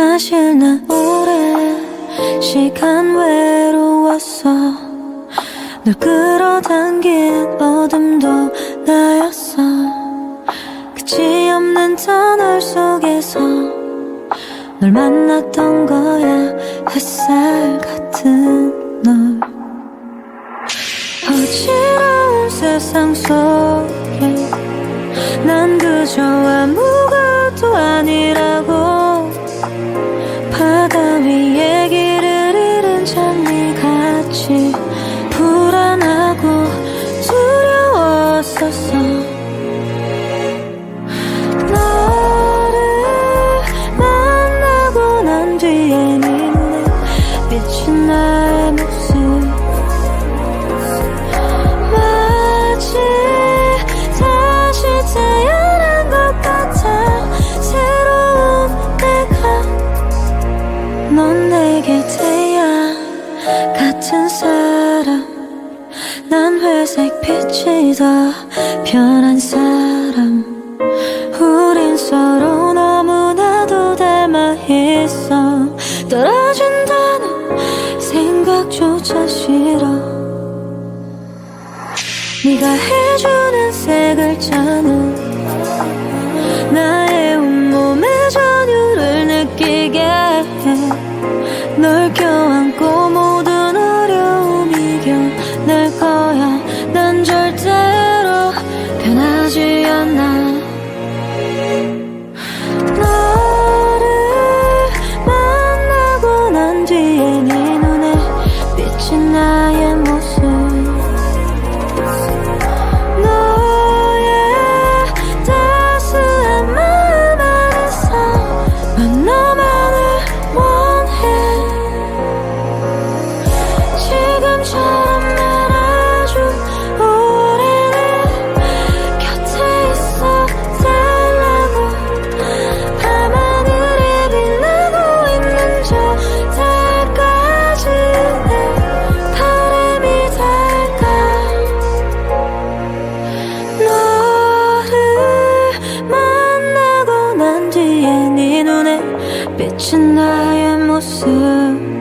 사실 난 오래 시간 외로웠어. 널 끌어당긴 어둠도 나였어. 끝이 없는 터널 속에서 널 만났던 거야. 햇살 같은 널. 어지러운 세상 속에 난 그저 아무 태양 같은 사람. 난 회색 빛이 더 편한 사람. 우린 서로 너무나도 닮아 있어. 떨어진다는 생각조차 싫어. 네가 해주는 세 글자는 나 널 껴안고 모든 어려움 이겨낼 거야. 난 절대로 변하지 않아 빛이 나의 모습